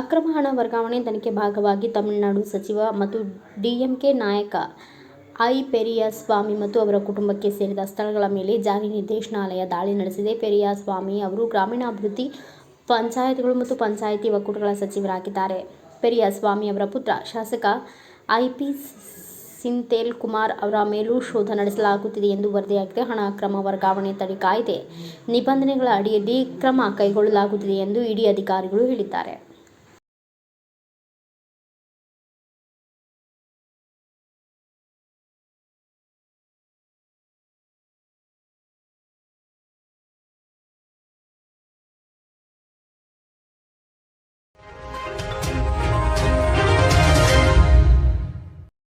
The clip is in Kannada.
ಅಕ್ರಮ ಹಣ ವರ್ಗಾವಣೆ ತನಿಖೆ ಭಾಗವಾಗಿ ತಮಿಳುನಾಡು ಸಚಿವ ಮತ್ತು ಡಿಎಂಕೆ ನಾಯಕ ಐ. ಪೆರಿಯಸ್ವಾಮಿ ಮತ್ತು ಅವರ ಕುಟುಂಬಕ್ಕೆ ಸೇರಿದ ಸ್ಥಳಗಳ ಮೇಲೆ ಜಾರಿ ನಿರ್ದೇಶನಾಲಯ ದಾಳಿ ನಡೆಸಿದೆ. ಪೆರಿಯಸ್ವಾಮಿ ಅವರು ಗ್ರಾಮೀಣಾಭಿವೃದ್ಧಿ, ಪಂಚಾಯತ್ಗಳು ಮತ್ತು ಪಂಚಾಯಿತಿ ಒಕ್ಕೂಟಗಳ ಸಚಿವರಾಗಿದ್ದಾರೆ. ಪೆರಿಯಸ್ವಾಮಿ ಅವರ ಪುತ್ರ, ಶಾಸಕ ಐ. ಪಿ. ಸಿಂತೇಲ್ ಕುಮಾರ್ ಅವರ ಮೇಲೂ ಶೋಧ ನಡೆಸಲಾಗುತ್ತಿದೆ ಎಂದು ವರದಿಯಾಗಿದೆ. ಹಣ ಅಕ್ರಮ ವರ್ಗಾವಣೆ ತಡೆ ಕಾಯ್ದೆ ನಿಬಂಧನೆಗಳ ಅಡಿಯಲ್ಲಿ ಕ್ರಮ ಕೈಗೊಳ್ಳಲಾಗುತ್ತಿದೆ ಎಂದು ಇಡಿ ಅಧಿಕಾರಿಗಳು ಹೇಳಿದ್ದಾರೆ.